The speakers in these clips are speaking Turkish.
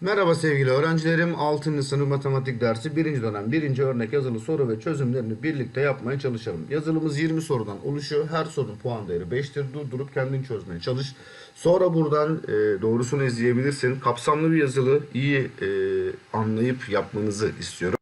Merhaba sevgili öğrencilerim. 6. sınıf matematik dersi 1. dönem 1. örnek yazılı soru ve çözümlerini birlikte yapmaya çalışalım. Yazılımız 20 sorudan oluşuyor. Her sorunun puan değeri 5'tir. Durdurup kendini çözmeye çalış. Sonra buradan e, doğrusunu izleyebilirsin. Kapsamlı bir yazılı iyi e, anlayıp yapmanızı istiyorum.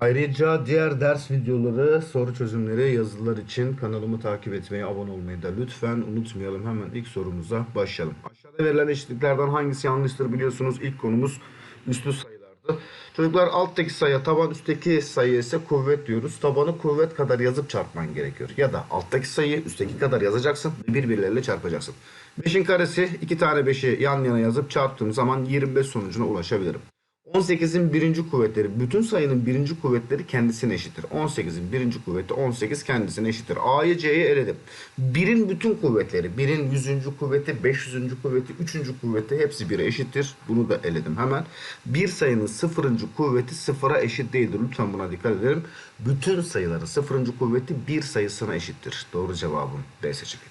Ayrıca diğer ders videoları, soru çözümleri, yazılar için kanalımı takip etmeyi, abone olmayı da lütfen unutmayalım. Hemen ilk sorumuza başlayalım. Aşağıda verilen eşitliklerden hangisi yanlıştır biliyorsunuz. İlk konumuz üslü sayılardı. Çocuklar alttaki sayı taban üstteki sayı ise kuvvet diyoruz. Tabanı kuvvet kadar yazıp çarpman gerekiyor. Ya da alttaki sayıyı üstteki kadar yazacaksın ve birbirleriyle çarpacaksın. 5'in karesi 2 tane 5'i yan yana yazıp çarptığım zaman 25 sonucuna ulaşabilirim. 18'in birinci kuvvetleri, bütün sayının birinci kuvvetleri kendisine eşittir. 18'in birinci kuvveti 18 kendisine eşittir. A'yı C'yi eledim. 1'in bütün kuvvetleri, 1'in 100. kuvveti, 500. kuvveti, 3. kuvveti hepsi 1'e eşittir. Bunu da eledim hemen. Bir sayının 0. kuvveti 0'a eşit değildir. Lütfen buna dikkat edelim. Bütün sayıların 0. kuvveti 1 sayısına eşittir. Doğru cevabım D seçeneği.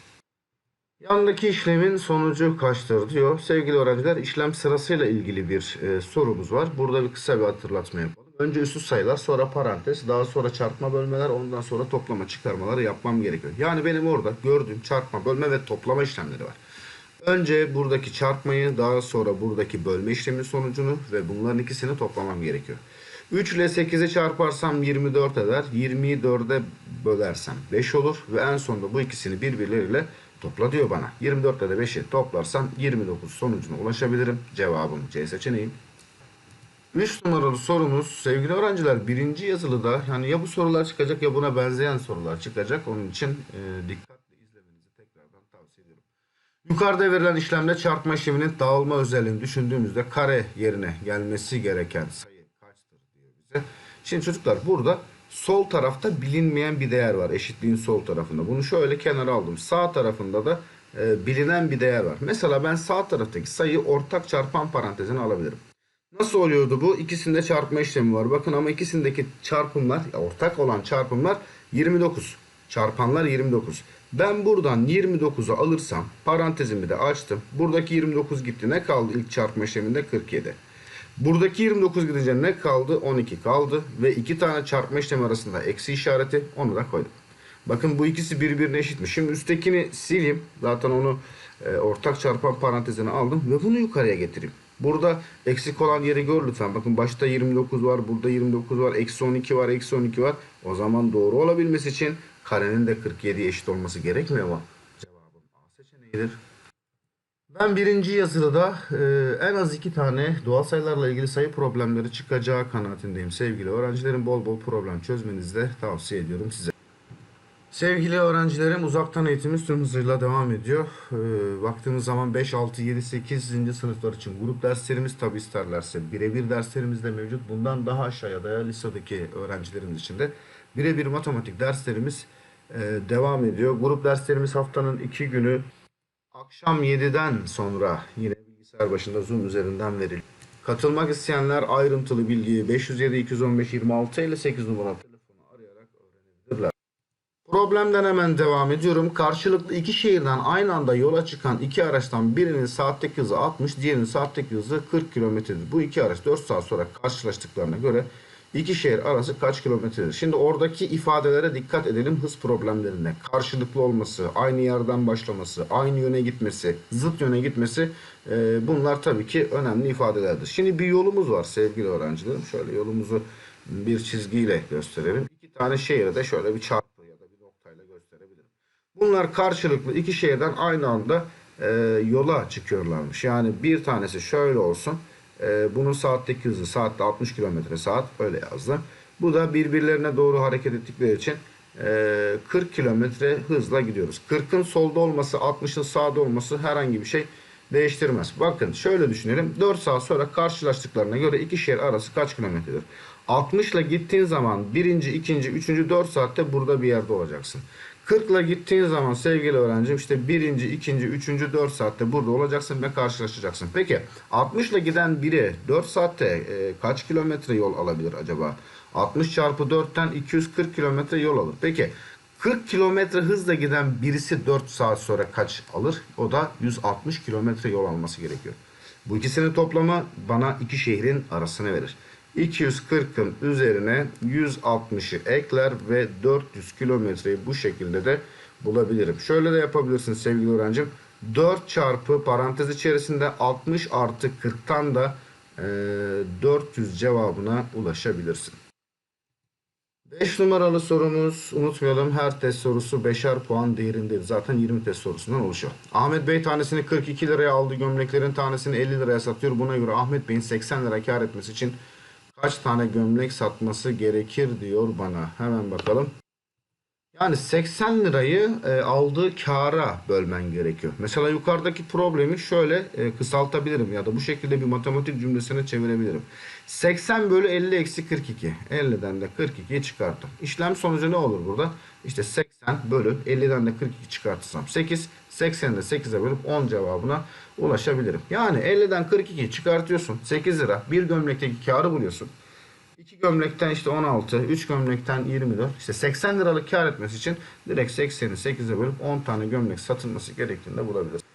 Yandaki işlemin sonucu kaçtır diyor. Sevgili öğrenciler işlem sırasıyla ilgili bir e, sorumuz var. Burada bir kısa bir hatırlatma yapalım. Önce üslü sayılar, sonra parantez, daha sonra çarpma bölmeler, ondan sonra toplama çıkarmaları yapmam gerekiyor. Yani benim orada gördüğüm çarpma, bölme ve toplama işlemleri var. Önce buradaki çarpmayı, daha sonra buradaki bölme işleminin sonucunu ve bunların ikisini toplamam gerekiyor. 3 ile 8'i çarparsam 24 eder. 20'yi 4'e bölersem 5 olur. Ve en sonunda bu ikisini birbirleriyle topla diyor bana. 24 ile de 5'i toplarsam 29 sonucuna ulaşabilirim. Cevabım C seçeneği. 3 numaralı sorumuz sevgili öğrenciler birinci yazılıda yani ya bu sorular çıkacak ya buna benzeyen sorular çıkacak. Onun için e, dikkatli izlemenizi tekrardan tavsiye ediyorum. Yukarıda verilen işlemde çarpma işleminin dağılma özelliğini düşündüğümüzde kare yerine gelmesi gereken sayı kaçtır diyor bize. Şimdi çocuklar burada sol tarafta bilinmeyen bir değer var eşitliğin sol tarafında. Bunu şöyle kenara aldım. Sağ tarafında da e, bilinen bir değer var. Mesela ben sağ taraftaki sayıyı ortak çarpan parantezine alabilirim. Nasıl oluyordu bu? İkisinde çarpma işlemi var. Bakın ama ikisindeki çarpımlar, ortak olan çarpımlar 29. Çarpanlar 29. Ben buradan 29'u alırsam parantezimi de açtım. Buradaki 29 gitti. Ne kaldı ilk çarpma işleminde? 47. Buradaki 29 gidince ne kaldı? 12 kaldı. Ve iki tane çarpma işlemi arasında eksi işareti onu da koydum. Bakın bu ikisi birbirine eşitmiş. Şimdi üsttekini sileyim. Zaten onu e, ortak çarpan parantezine aldım. Ve bunu yukarıya getireyim. Burada eksik olan yeri gör lütfen. Bakın başta 29 var. Burada 29 var. Eksi 12 var. Eksi 12 var. O zaman doğru olabilmesi için karenin de 47'ye eşit olması gerekmiyor mu? Cevabım A seçeneğidir. Ben birinci yazılıda e, en az iki tane doğal sayılarla ilgili sayı problemleri çıkacağı kanaatindeyim. Sevgili öğrencilerim bol bol problem çözmenizi de tavsiye ediyorum size. Sevgili öğrencilerim uzaktan eğitimimiz tüm hızıyla devam ediyor. Ee, baktığımız zaman 5, 6, 7, 8. sınıflar için grup derslerimiz tabi isterlerse birebir derslerimiz de mevcut. Bundan daha aşağıya da lisedeki öğrencilerimiz için de birebir matematik derslerimiz e, devam ediyor. Grup derslerimiz haftanın iki günü akşam 7'den sonra yine bilgisayar başında Zoom üzerinden veriliyor. Katılmak isteyenler ayrıntılı bilgiyi 507 215 26 ile 8 numaralı telefonu arayarak öğrenebilirler. Problemden hemen devam ediyorum. Karşılıklı iki şehirden aynı anda yola çıkan iki araçtan birinin saatteki hızı 60, diğerinin saatteki hızı 40 kilometredir. Bu iki araç 4 saat sonra karşılaştıklarına göre iki şehir arası kaç kilometredir? Şimdi oradaki ifadelere dikkat edelim hız problemlerinde. Karşılıklı olması, aynı yerden başlaması, aynı yöne gitmesi, zıt yöne gitmesi e, bunlar tabii ki önemli ifadelerdir. Şimdi bir yolumuz var sevgili öğrencilerim. Şöyle yolumuzu bir çizgiyle gösterelim. İki tane şehri de şöyle bir çarpı ya da bir noktayla gösterebilirim. Bunlar karşılıklı iki şehirden aynı anda e, yola çıkıyorlarmış. Yani bir tanesi şöyle olsun. E, bunun saatteki hızı saatte 60 km saat öyle yazdı. Bu da birbirlerine doğru hareket ettikleri için e, 40 km hızla gidiyoruz. 40'ın solda olması 60'ın sağda olması herhangi bir şey değiştirmez. Bakın şöyle düşünelim. 4 saat sonra karşılaştıklarına göre iki şehir arası kaç kilometredir? 60 ile gittiğin zaman birinci, ikinci, üçüncü 4 saatte burada bir yerde olacaksın. 40 ile gittiğin zaman sevgili öğrencim işte birinci, ikinci, üçüncü 4 saatte burada olacaksın ve karşılaşacaksın. Peki 60 ile giden biri 4 saatte e, kaç kilometre yol alabilir acaba? 60 çarpı 4'ten 240 kilometre yol alır. Peki 40 kilometre hızla giden birisi 4 saat sonra kaç alır? O da 160 kilometre yol alması gerekiyor. Bu ikisinin toplamı bana iki şehrin arasını verir. 240'ın üzerine 160'ı ekler ve 400 kilometreyi bu şekilde de bulabilirim. Şöyle de yapabilirsin sevgili öğrencim. 4 çarpı parantez içerisinde 60 artı 40'tan da eee, 400 cevabına ulaşabilirsin. 5 numaralı sorumuz unutmayalım her test sorusu 5'er puan değerindedir. Zaten 20 test sorusundan oluşuyor. Ahmet Bey tanesini 42 liraya aldı gömleklerin tanesini 50 liraya satıyor. Buna göre Ahmet Bey'in 80 lira kar etmesi için kaç tane gömlek satması gerekir diyor bana. Hemen bakalım. Yani 80 lirayı e, aldığı kâra bölmen gerekiyor. Mesela yukarıdaki problemi şöyle e, kısaltabilirim ya da bu şekilde bir matematik cümlesine çevirebilirim. 80 bölü 50 eksi 42. 50'den de 42'yi çıkarttım. İşlem sonucu ne olur burada? İşte 80 bölü 50'den de 42 çıkartırsam 8. 80'i de 8'e bölüp 10 cevabına ulaşabilirim. Yani 50'den 42'yi çıkartıyorsun. 8 lira. Bir gömlekteki kârı buluyorsun. 2 gömlekten işte 16, 3 gömlekten 24. İşte 80 liralık kar etmesi için direkt 80'i 8'e bölüp 10 tane gömlek satılması gerektiğini de bulabiliriz.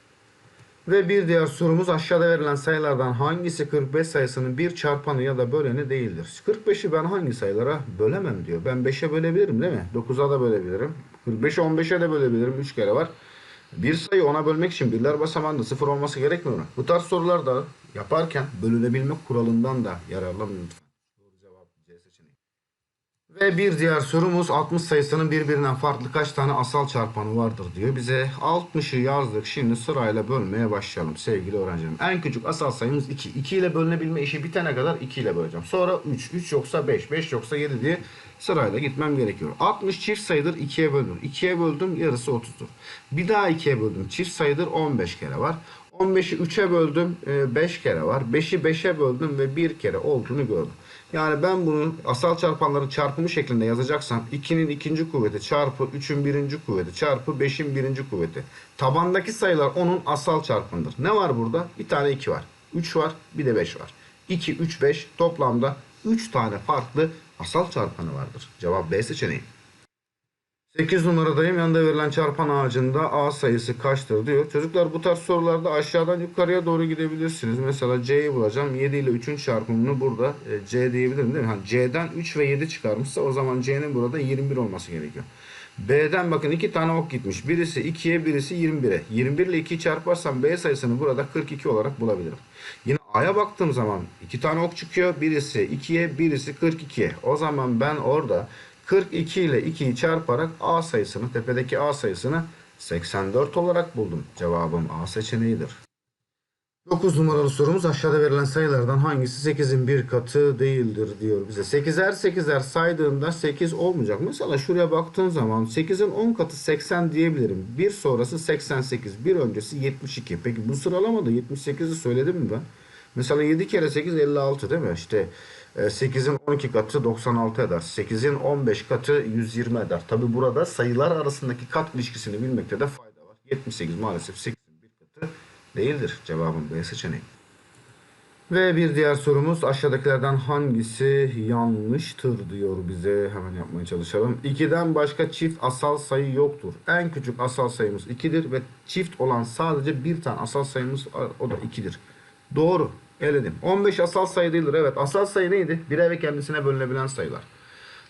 Ve bir diğer sorumuz aşağıda verilen sayılardan hangisi 45 sayısının bir çarpanı ya da böleni değildir? 45'i ben hangi sayılara bölemem diyor. Ben 5'e bölebilirim değil mi? 9'a da bölebilirim. 45'i 15'e de bölebilirim. 3 kere var. Bir sayı 10'a bölmek için birler basamağında sıfır olması gerekmiyor mu? Bu tarz sorularda yaparken bölünebilme kuralından da yararlanın. Doğru cevap C seçeneği. Ve bir diğer sorumuz 60 sayısının birbirinden farklı kaç tane asal çarpanı vardır diyor. Bize 60'ı yazdık. Şimdi sırayla bölmeye başlayalım sevgili öğrencilerim. En küçük asal sayımız 2. 2 ile bölünebilme işi bitene kadar 2 ile böleceğim. Sonra 3. 3 yoksa 5. 5 yoksa 7 diye sırayla gitmem gerekiyor. 60 çift sayıdır 2'ye bölünür. 2'ye böldüm yarısı 30'dur. Bir daha 2'ye böldüm. Çift sayıdır 15 kere var. 15'i 3'e böldüm 5 kere var. 5'i 5'e böldüm ve 1 kere olduğunu gördüm. Yani ben bunu asal çarpanların çarpımı şeklinde yazacaksam 2'nin ikinci kuvveti çarpı 3'ün birinci kuvveti çarpı 5'in birinci kuvveti. Tabandaki sayılar onun asal çarpımıdır. Ne var burada? Bir tane 2 var. 3 var bir de 5 var. 2, 3, 5 toplamda 3 tane farklı asal çarpanı vardır. Cevap B seçeneği. 8 numaradayım. Yanında verilen çarpan ağacında A sayısı kaçtır diyor. Çocuklar bu tarz sorularda aşağıdan yukarıya doğru gidebilirsiniz. Mesela C'yi bulacağım. 7 ile 3'ün çarpımını burada e, C diyebilirim değil mi? Ha, C'den 3 ve 7 çıkarmışsa o zaman C'nin burada 21 olması gerekiyor. B'den bakın iki tane ok gitmiş. Birisi 2'ye birisi 21'e. 21 ile 2'yi çarparsam B sayısını burada 42 olarak bulabilirim. Yine A'ya baktığım zaman iki tane ok çıkıyor. Birisi 2'ye birisi 42'ye. O zaman ben orada 42 ile 2'yi çarparak A sayısını, tepedeki A sayısını 84 olarak buldum. Cevabım A seçeneğidir. 9 numaralı sorumuz aşağıda verilen sayılardan hangisi 8'in bir katı değildir diyor bize. 8'er 8'er saydığında 8 olmayacak. Mesela şuraya baktığın zaman 8'in 10 katı 80 diyebilirim. Bir sonrası 88, bir öncesi 72. Peki bu sıralamada 78'i söyledim mi ben? Mesela 7 kere 8 56 değil mi? İşte 8'in 12 katı 96 eder. 8'in 15 katı 120 eder. Tabi burada sayılar arasındaki kat ilişkisini bilmekte de fayda var. 78 maalesef 8'in bir katı değildir. Cevabım B seçeneği. Ve bir diğer sorumuz aşağıdakilerden hangisi yanlıştır diyor bize. Hemen yapmaya çalışalım. 2'den başka çift asal sayı yoktur. En küçük asal sayımız 2'dir ve çift olan sadece bir tane asal sayımız o da 2'dir. Doğru. Eledim. 15 asal sayı değildir. Evet asal sayı neydi? Bire ve kendisine bölünebilen sayılar.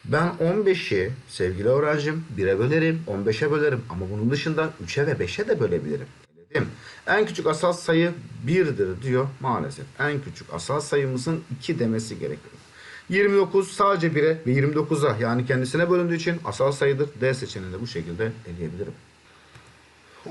Ben 15'i sevgili öğrencim 1'e bölerim, 15'e bölerim ama bunun dışında 3'e ve 5'e de bölebilirim. Eledim. En küçük asal sayı 1'dir diyor maalesef. En küçük asal sayımızın 2 demesi gerekiyor. 29 sadece 1'e ve 29'a yani kendisine bölündüğü için asal sayıdır. D seçeneğini de bu şekilde eleyebilirim.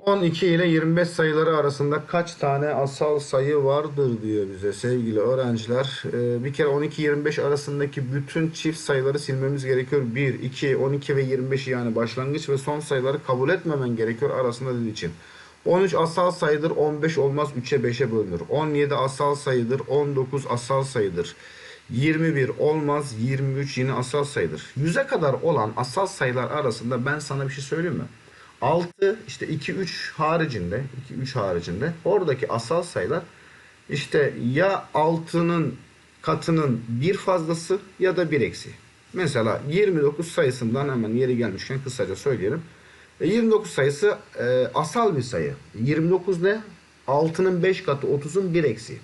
12 ile 25 sayıları arasında kaç tane asal sayı vardır diyor bize sevgili öğrenciler. Ee, bir kere 12-25 arasındaki bütün çift sayıları silmemiz gerekiyor. 1, 2, 12 ve 25'i yani başlangıç ve son sayıları kabul etmemen gerekiyor arasında dediği için. 13 asal sayıdır 15 olmaz 3'e 5'e bölünür. 17 asal sayıdır 19 asal sayıdır. 21 olmaz 23 yine asal sayıdır. 100'e kadar olan asal sayılar arasında ben sana bir şey söyleyeyim mi? 6 işte 2 3 haricinde 2 3 haricinde oradaki asal sayılar işte ya 6'nın katının bir fazlası ya da bir eksi. Mesela 29 sayısından hemen yeri gelmişken kısaca söyleyelim. E, 29 sayısı e, asal bir sayı. 29 ne? 6'nın 5 katı 30'un 1 eksi.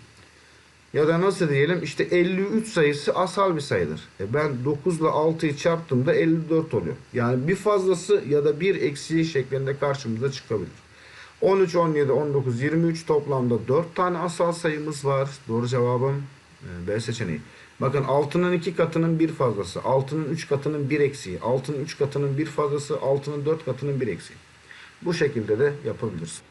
Ya da nasıl diyelim işte 53 sayısı asal bir sayıdır. E ben 9 ile 6'yı çarptığımda 54 oluyor. Yani bir fazlası ya da bir eksiği şeklinde karşımıza çıkabilir. 13, 17, 19, 23 toplamda 4 tane asal sayımız var. Doğru cevabım e, B seçeneği. Bakın 6'nın 2 katının bir fazlası, 6'nın 3 katının bir eksiği, 6'nın 3 katının bir fazlası, 6'nın 4 katının bir eksiği. Bu şekilde de yapabilirsin.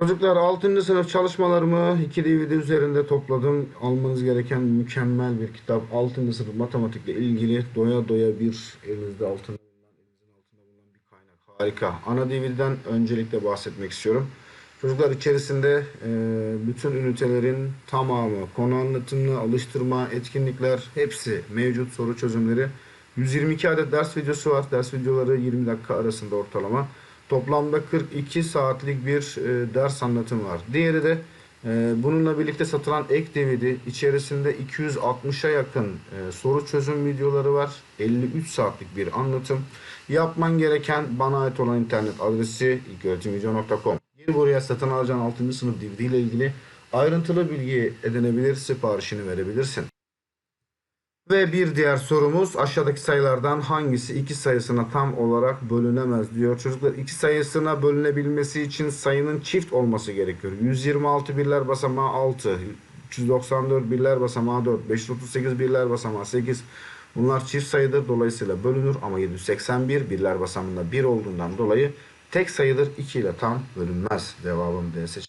Çocuklar 6. sınıf çalışmalarımı 2 DVD üzerinde topladım. Almanız gereken mükemmel bir kitap. 6. sınıf matematikle ilgili doya doya bir elinizde altında elinizin altında bulunan bir kaynak. Harika. Ana DVD'den öncelikle bahsetmek istiyorum. Çocuklar içerisinde e, bütün ünitelerin tamamı, konu anlatımlı, alıştırma, etkinlikler hepsi mevcut soru çözümleri. 122 adet ders videosu var. Ders videoları 20 dakika arasında ortalama. Toplamda 42 saatlik bir e, ders anlatım var. Diğeri de e, bununla birlikte satılan ek DVD içerisinde 260'a yakın e, soru çözüm videoları var. 53 saatlik bir anlatım. Yapman gereken bana ait olan internet adresi ilköğretimvideo.com. Gir buraya satın alacağın 6. sınıf DVD ile ilgili ayrıntılı bilgi edinebilir, siparişini verebilirsin. Ve bir diğer sorumuz aşağıdaki sayılardan hangisi iki sayısına tam olarak bölünemez diyor. Çocuklar iki sayısına bölünebilmesi için sayının çift olması gerekiyor. 126 birler basamağı 6, 394 birler basamağı 4, 538 birler basamağı 8. Bunlar çift sayıdır dolayısıyla bölünür ama 781 birler basamında 1 olduğundan dolayı tek sayıdır 2 ile tam bölünmez. Cevabım D seçeneği.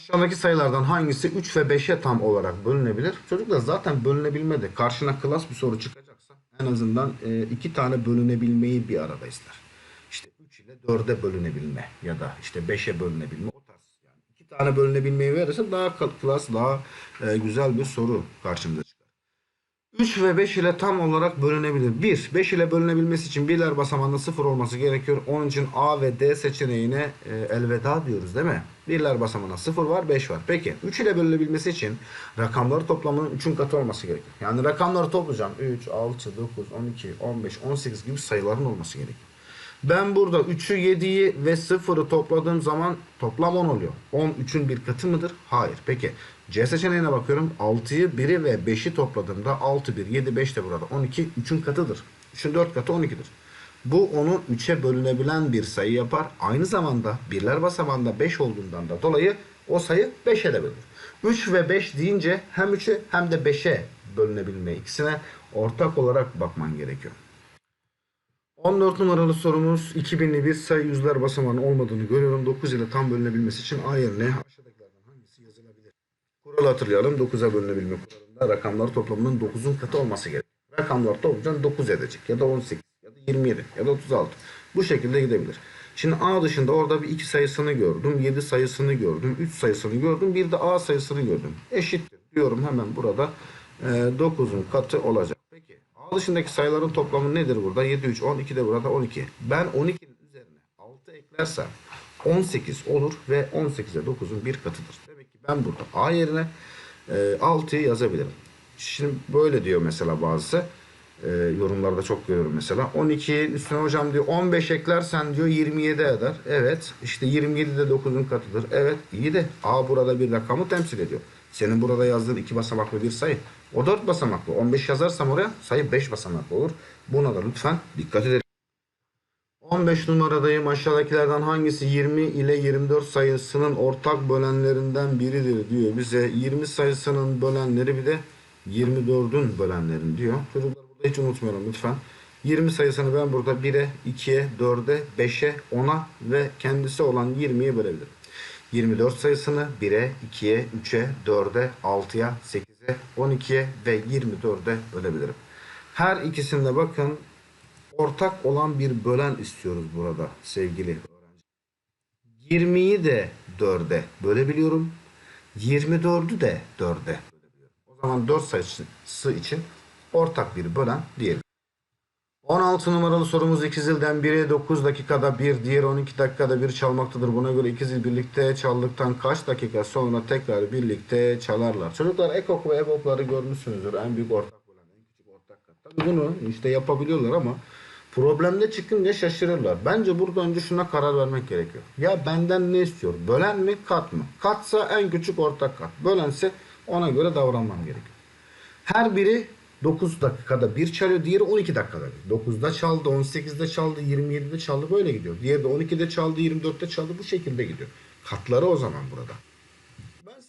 Aşağıdaki sayılardan hangisi 3 ve 5'e tam olarak bölünebilir? Çocuklar zaten bölünebilmede karşına klas bir soru çıkacaksa en azından e, iki tane bölünebilmeyi bir arada ister. İşte 3 ile 4'e bölünebilme ya da işte 5'e bölünebilme o tarz. Yani tane bölünebilmeyi verirse daha klas daha e, güzel bir soru karşımıza. 3 ve 5 ile tam olarak bölünebilir. 1. 5 ile bölünebilmesi için birler basamağında 0 olması gerekiyor. Onun için A ve D seçeneğine e, elveda diyoruz değil mi? Birler basamağında 0 var 5 var. Peki 3 ile bölünebilmesi için rakamları toplamının 3'ün katı olması gerekiyor. Yani rakamları toplayacağım. 3, 6, 9, 12, 15, 18 gibi sayıların olması gerekiyor. Ben burada 3'ü 7'yi ve 0'ı topladığım zaman toplam 10 oluyor. 10 3'ün bir katı mıdır? Hayır. Peki C seçeneğine bakıyorum. 6'yı 1'i ve 5'i topladığımda 6, 1, 7, 5 de burada. 12 3'ün katıdır. 3'ün 4 katı 12'dir. Bu onu 3'e bölünebilen bir sayı yapar. Aynı zamanda birler basamağında 5 olduğundan da dolayı o sayı 5'e de bölünür. 3 ve 5 deyince hem 3'e hem de 5'e bölünebilme ikisine ortak olarak bakman gerekiyor. 14 numaralı sorumuz 2000'li bir sayı yüzler basamağının olmadığını görüyorum. 9 ile tam bölünebilmesi için A yerine hangisi Kuralı hatırlayalım. 9'a bölünebilme kuralında rakamlar toplamının 9'un katı olması gerekir. Rakamlar toplayacaksın 9 edecek ya da 18 ya da 27 ya da 36. Bu şekilde gidebilir. Şimdi A dışında orada bir 2 sayısını gördüm. 7 sayısını gördüm. 3 sayısını gördüm. Bir de A sayısını gördüm. Eşittir diyorum hemen burada. e, 9'un katı olacak. Peki A dışındaki sayıların toplamı nedir burada? 7, 3, 12 de burada 12. Ben 12'nin üzerine 6 eklersem 18 olur ve 18'e 9'un bir katıdır. Ben burada A yerine e, 6'yı yazabilirim. Şimdi böyle diyor mesela bazısı. E, yorumlarda çok görüyorum mesela. 12 üstüne hocam diyor 15 eklersen diyor 27 eder. Evet işte 27 de 9'un katıdır. Evet iyi de A burada bir rakamı temsil ediyor. Senin burada yazdığın iki basamaklı bir sayı. O 4 basamaklı. 15 yazarsam oraya sayı 5 basamaklı olur. Buna da lütfen dikkat edelim. 15 numaradayım. Aşağıdakilerden hangisi 20 ile 24 sayısının ortak bölenlerinden biridir diyor bize. 20 sayısının bölenleri bir de 24'ün bölenlerin diyor. Çocuklar burada hiç unutmayalım lütfen. 20 sayısını ben burada 1'e, 2'ye, 4'e, 5'e, 10'a ve kendisi olan 20'ye bölebilirim. 24 sayısını 1'e, 2'ye, 3'e, 4'e, 6'ya, 8'e, 12'ye ve 24'e bölebilirim. Her ikisinde bakın ortak olan bir bölen istiyoruz burada sevgili öğrenci. 20'yi de 4'e bölebiliyorum. 24'ü de 4'e bölebiliyorum. O zaman 4 sayısı için ortak bir bölen diyelim. 16 numaralı sorumuz ikizilden biri 9 dakikada bir, diğer 12 dakikada bir çalmaktadır. Buna göre ikizil birlikte çaldıktan kaç dakika sonra tekrar birlikte çalarlar. Çocuklar ekok ve ebopları görmüşsünüzdür. En büyük ortak bölen, en küçük ortak kat. Tabii bunu işte yapabiliyorlar ama Problemde çıkınca şaşırırlar. Bence burada önce şuna karar vermek gerekiyor. Ya benden ne istiyor? Bölen mi, kat mı? Katsa en küçük ortak kat. Bölense ona göre davranmam gerekiyor. Her biri 9 dakikada bir çalıyor. Diğeri 12 dakikada bir. 9'da çaldı, 18'de çaldı, 27'de çaldı. Böyle gidiyor. Diğeri de 12'de çaldı, 24'te çaldı. Bu şekilde gidiyor. Katları o zaman burada.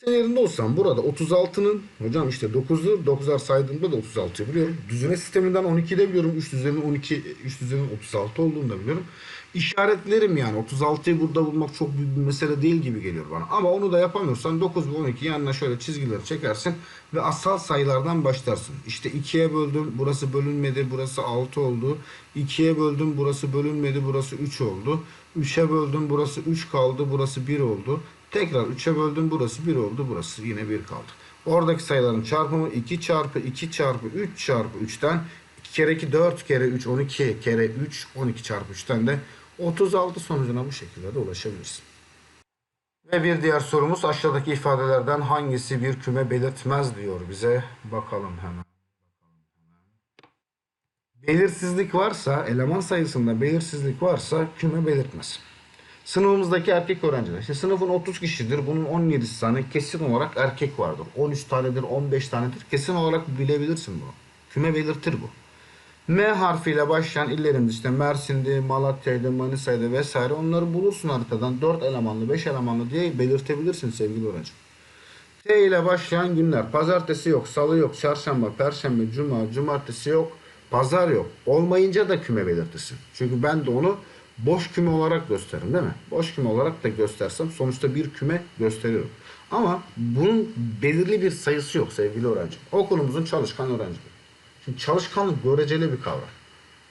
Senin yerinde olsam burada 36'nın hocam işte 9'u 9'ar saydığımda da 36'yı biliyorum. Düzine sisteminden 12'yi de biliyorum. 3 düzenin 12 3 düzenin 36 olduğunu da biliyorum. İşaretlerim yani 36'yı burada bulmak çok büyük bir mesele değil gibi geliyor bana. Ama onu da yapamıyorsan 9 ve 12 yanına şöyle çizgileri çekersin ve asal sayılardan başlarsın. İşte 2'ye böldüm burası bölünmedi burası 6 oldu. 2'ye böldüm burası bölünmedi burası 3 oldu. 3'e böldüm burası 3 kaldı burası 1 oldu. Tekrar 3'e böldüm burası 1 oldu burası yine 1 kaldı. Oradaki sayıların çarpımı 2 çarpı 2 çarpı 3 çarpı 3'ten 2 kere 2 4 kere 3 12 kere 3 12 çarpı 3'ten de 36 sonucuna bu şekilde de ulaşabilirsin. Ve bir diğer sorumuz aşağıdaki ifadelerden hangisi bir küme belirtmez diyor bize. Bakalım hemen. Belirsizlik varsa, eleman sayısında belirsizlik varsa küme belirtmez. Sınıfımızdaki erkek öğrenciler. İşte sınıfın 30 kişidir. Bunun 17 tane kesin olarak erkek vardır. 13 tanedir, 15 tanedir. Kesin olarak bilebilirsin bunu. Küme belirtir bu. M harfiyle başlayan illerimiz işte Mersin'di, Malatya'ydı, Manisa'ydı vesaire onları bulursun haritadan 4 elemanlı 5 elemanlı diye belirtebilirsin sevgili öğrenci. T ile başlayan günler pazartesi yok, salı yok, çarşamba, perşembe, cuma, cumartesi yok, pazar yok. Olmayınca da küme belirtirsin. Çünkü ben de onu boş küme olarak gösteririm değil mi? Boş küme olarak da göstersem sonuçta bir küme gösteriyorum. Ama bunun belirli bir sayısı yok sevgili öğrenci. Okulumuzun çalışkan öğrencileri. Şimdi çalışkanlık göreceli bir kavram.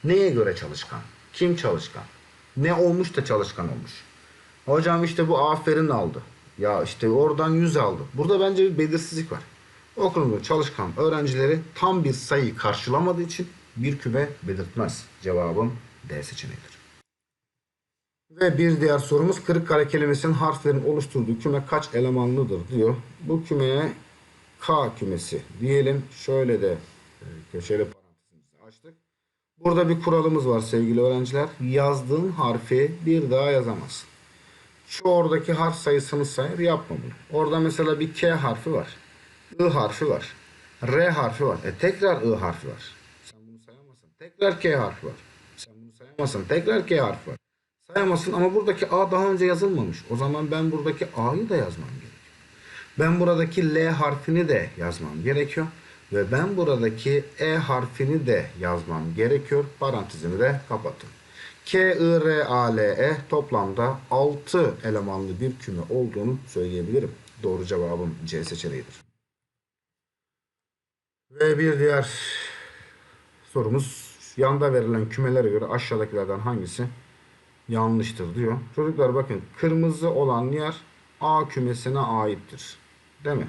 Neye göre çalışkan? Kim çalışkan? Ne olmuş da çalışkan olmuş? Hocam işte bu aferin aldı. Ya işte oradan 100 aldı. Burada bence bir belirsizlik var. Okulumuzun çalışkan öğrencileri tam bir sayıyı karşılamadığı için bir küme belirtmez. Cevabım D seçeneğidir. Ve bir diğer sorumuz Kırıkkale kelimesinin harflerin oluşturduğu küme kaç elemanlıdır diyor. Bu kümeye K kümesi diyelim. Şöyle de e, köşeli parantezimizi açtık. Burada bir kuralımız var sevgili öğrenciler. Yazdığın harfi bir daha yazamazsın. Şu oradaki harf sayısını sayar yapma bunu. Orada mesela bir K harfi var. I harfi var. R harfi var. E tekrar I harfi var. Sen bunu sayamazsın. Tekrar K harfi var. Sen bunu sayamazsın. Tekrar K harfi var. Sayamazsın ama buradaki A daha önce yazılmamış. O zaman ben buradaki A'yı da yazmam gerekiyor. Ben buradaki L harfini de yazmam gerekiyor. Ve ben buradaki E harfini de yazmam gerekiyor. Parantezimi de kapattım. K, I, R, A, L, E toplamda 6 elemanlı bir küme olduğunu söyleyebilirim. Doğru cevabım C seçeneğidir. Ve bir diğer sorumuz yanda verilen kümelere göre aşağıdakilerden hangisi yanlıştır diyor. Çocuklar bakın kırmızı olan yer A kümesine aittir. Değil mi?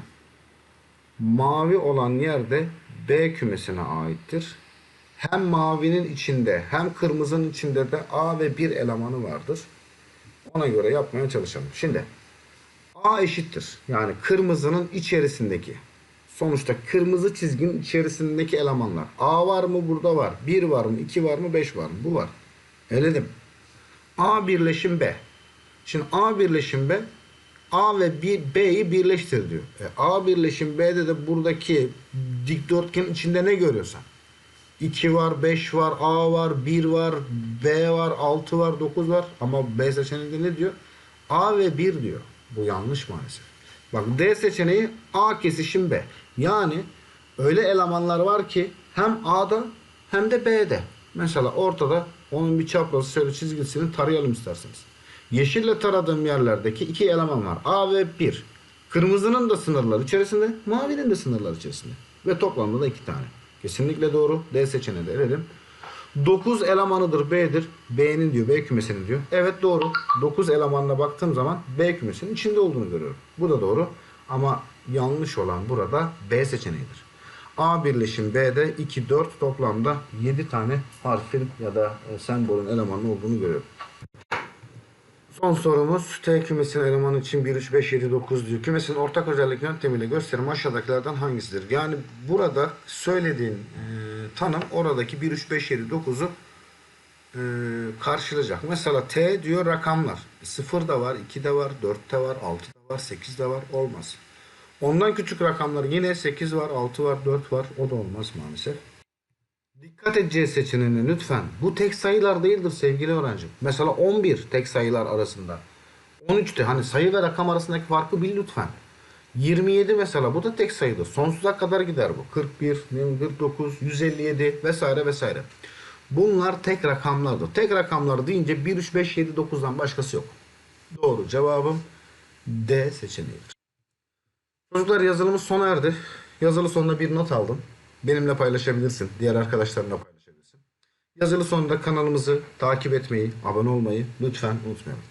Mavi olan yer de B kümesine aittir. Hem mavinin içinde hem kırmızının içinde de A ve 1 elemanı vardır. Ona göre yapmaya çalışalım. Şimdi A eşittir. Yani kırmızının içerisindeki. Sonuçta kırmızı çizginin içerisindeki elemanlar. A var mı? Burada var. 1 var mı? 2 var mı? 5 var mı? Bu var. Eledim. A birleşim B. Şimdi A birleşim B A ve B'yi birleştir diyor. E, A birleşim B'de de buradaki dikdörtgenin içinde ne görüyorsan. 2 var, 5 var, A var, 1 var, B var, 6 var, 9 var. Ama B seçeneğinde ne diyor? A ve 1 diyor. Bu yanlış maalesef. Bak D seçeneği A kesişim B. Yani öyle elemanlar var ki hem A'da hem de B'de. Mesela ortada onun bir çaprazı şöyle çizgisini tarayalım isterseniz. Yeşille taradığım yerlerdeki iki eleman var. A ve 1. Kırmızının da sınırları içerisinde, mavinin de sınırları içerisinde. Ve toplamda da iki tane. Kesinlikle doğru. D seçeneği de eledim. 9 elemanıdır B'dir. B'nin diyor, B kümesinin diyor. Evet doğru. 9 elemanına baktığım zaman B kümesinin içinde olduğunu görüyorum. Bu da doğru. Ama yanlış olan burada B seçeneğidir. A birleşim B'de 2, 4 toplamda 7 tane harfin ya da e, sembolün elemanı olduğunu görüyorum. Son sorumuz T kümesinin elemanı için 1, 3, 5, 7, 9 diyor. Kümesin ortak özellik yöntemiyle gösterim aşağıdakilerden hangisidir? Yani burada söylediğin e, tanım oradaki 1, 3, 5, 7, 9'u e, karşılayacak. Mesela T diyor rakamlar. 0 da var, 2 de var, 4 de var, 6 da var, 8 de var. Olmaz. Ondan küçük rakamlar yine 8 var, 6 var, 4 var. O da olmaz maalesef. Dikkat edeceğiz seçeneğine lütfen. Bu tek sayılar değildir sevgili öğrencim. Mesela 11 tek sayılar arasında. 13'te hani sayı ve rakam arasındaki farkı bil lütfen. 27 mesela bu da tek sayıdır. Sonsuza kadar gider bu. 41, 49, 157 vesaire vesaire. Bunlar tek rakamlardır. Tek rakamlar deyince 1, 3, 5, 7, 9'dan başkası yok. Doğru cevabım D seçeneğidir. Çocuklar yazılımız sona erdi. Yazılı sonunda bir not aldım. Benimle paylaşabilirsin. Diğer arkadaşlarınla paylaşabilirsin. Yazılı sonunda kanalımızı takip etmeyi, abone olmayı lütfen unutmayalım.